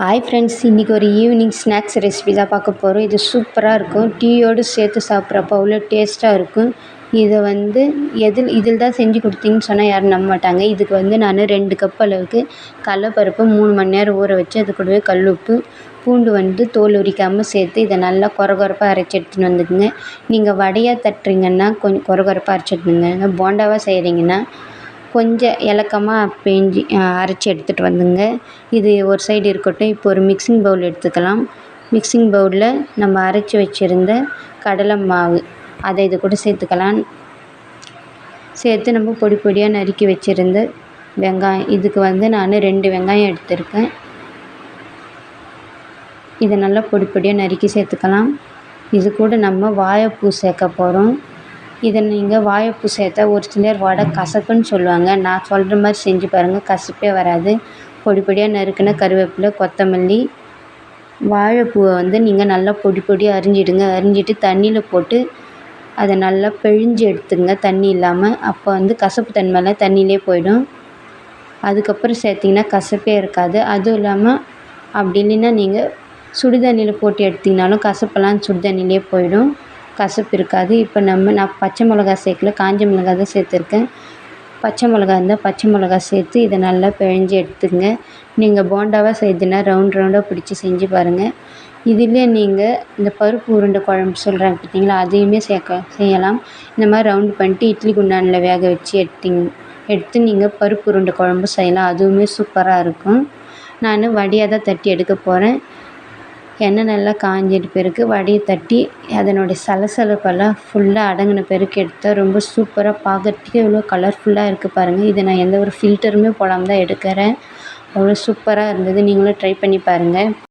Hi friends இன்றைக்கி ஒரு evening snacks recipe தான் பார்க்க போகிறோம் இது சூப்பராக இருக்கும். டீயோடு சேர்த்து சாப்பிட்றப்ப அவ்வளோ டேஸ்ட்டாக இருக்கும். இதை வந்து எதில் இதில் தான் செஞ்சு கொடுத்தீங்கன்னு சொன்னால் யாரும் நம்ப மாட்டாங்க. இதுக்கு வந்து நான் ரெண்டு கப் அளவுக்கு கடலப்பருப்பு மூணு மணி நேரம் ஊற வச்சு அது கூடவே கல் உப்பு பூண்டு வந்து தோல் உரிக்காமல் சேர்த்து இதை நல்லா கொர கொரப்பாக அரைச்சி எடுத்துன்னு வந்துக்குங்க நீங்கள் வடையாக தட்டுறீங்கன்னா கொஞ்சம் கொர கொரப்பாக அரைச்சி எடுத்துங்க. போண்டாவாக செய்கிறீங்கன்னா கொஞ்சம் இலக்கமாக பேஞ்சி அரைச்சி எடுத்துகிட்டு வந்துங்க. இது ஒரு சைடு இருக்கட்டும் இப்போ ஒரு மிக்சிங் பவுல் எடுத்துக்கலாம். மிக்சிங் பவுலில் நம்ம அரைச்சி வச்சுருந்த கடலை மாவு அதை இது கூட சேர்த்துக்கலாம். சேர்த்து நம்ம பொடி பொடியாக நறுக்கி வச்சுருந்த வெங்காயம் இதுக்கு வந்து நான் ரெண்டு வெங்காயம் எடுத்திருக்கேன். இதை நல்லா பொடி பொடியாக நறுக்கி சேர்த்துக்கலாம். இது கூட நம்ம வாழைப்பூ சேர்க்க போகிறோம் இதை நீங்கள் வாழைப்பூ சேர்த்தா ஒரு சிலர் வடை கசக்குன்னு சொல்லுவாங்க. நான் சொல்கிற மாதிரி செஞ்சு பாருங்கள் கசப்பே வராது. பொடி பொடியாக நறுக்கின கருவேப்பிலை கொத்தமல்லி வாழைப்பூவை வந்து நீங்கள் நல்லா பொடி பொடியாக அரிஞ்சிடுங்க. அரிஞ்சிட்டு தண்ணியில் போட்டு அதை நல்லா பிழிஞ்சு எடுத்துங்க. தண்ணி இல்லாமல் அப்போ வந்து கசப்பு தன்மைலாம் தண்ணியிலே போயிடும். அதுக்கப்புறம் சேர்த்திங்கன்னா கசப்பே இருக்காது. அதுவும் இல்லாமல் அப்படி இல்லைன்னா நீங்கள் சுடுதண்ணியில் போட்டு எடுத்திங்கனாலும் கசப்பெல்லாம் சுடுதண்ணியிலே போயிடும். கசப்பு இருக்காது. இப்போ நம்ம நான் பச்சை மிளகா சேர்க்கல. காஞ்ச மிளகா தான் சேர்த்துருக்கேன். பச்சை மிளகா இருந்தால் பச்சை மிளகா சேர்த்து இதை நல்லா பிழிஞ்சு எடுத்துங்க. நீங்கள் போண்டாவாக செய்யுதுன்னா ரவுண்ட் ரவுண்டாக பிடிச்சி செஞ்சு பாருங்கள் இதிலே நீங்கள் இந்த பருப்பு உருண்டை குழம்பு சொல்கிறாங்க பார்த்தீங்களா அதையுமே சேர்க்க செய்யலாம். இந்த மாதிரி ரவுண்ட் பண்ணிட்டு இட்லி குண்டானில் வேக வச்சு எடுத்திங் எடுத்து நீங்கள் பருப்பு உருண்டை குழம்பு செய்யலாம். அதுவுமே சூப்பராக இருக்கும். நான் வடியாக தான் தட்டி எடுக்க போகிறேன் எண்ணெய் நல்லா காஞ்சிட்ட பிறகு வடையை தட்டி அதனுடைய சலசலப்பெல்லாம் ஃபுல்லாக அடங்கின பிறகு எடுத்தால் ரொம்ப சூப்பராக பார்க்கறதுக்கே எவ்வளோ கலர்ஃபுல்லாக இருக்குது பாருங்கள் இதை நான் எந்த ஒரு ஃபில்டருமே போடாமல் தான் எடுக்கிறேன். அவ்வளோ சூப்பராக இருந்தது. நீங்களும் ட்ரை பண்ணி பாருங்கள்